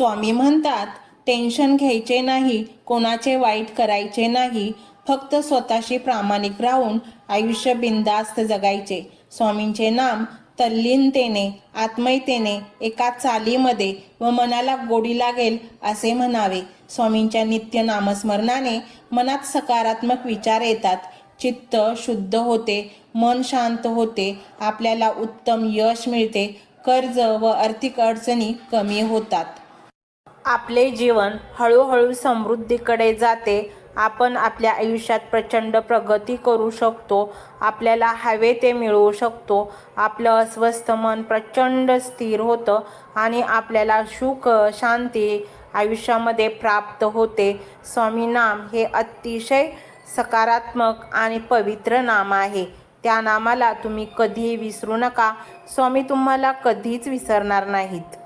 स्वामी म्हणतात टेन्शन घ्यायचे नाही कोणाचे वाईट करायचे नाही फक्त स्वतःशी प्रामाणिक राहून आयुष्य बिंदास्त जगायचे. स्वामींचे नाम तल्लीनतेने आत्मयतेने एका चालीमध्ये व मनाला गोडी लागेल असे म्हणावे. स्वामींच्या नित्य नामस्मरणाने मनात सकारात्मक विचार येतात. चित्त शुद्ध होते मन शांत होते आपल्याला उत्तम यश मिळते कर्ज व आर्थिक अडचणी कमी होतात. आपले जीवन हळूहळू समृद्धीकडे जाते. आपण आपल्या आयुष्यात प्रचंड प्रगती करू शकतो. आपल्याला हवे ते मिळवू शकतो. आपलं अस्वस्थ मन प्रचंड स्थिर होतं आणि आपल्याला सुख शांती आयुष्यामध्ये प्राप्त होते. स्वामी नाम हे अतिशय सकारात्मक आणि पवित्र नाम आहे. त्या नामाला तुम्ही कधीही विसरू नका. स्वामी तुम्हाला कधीच विसरणार नाहीत.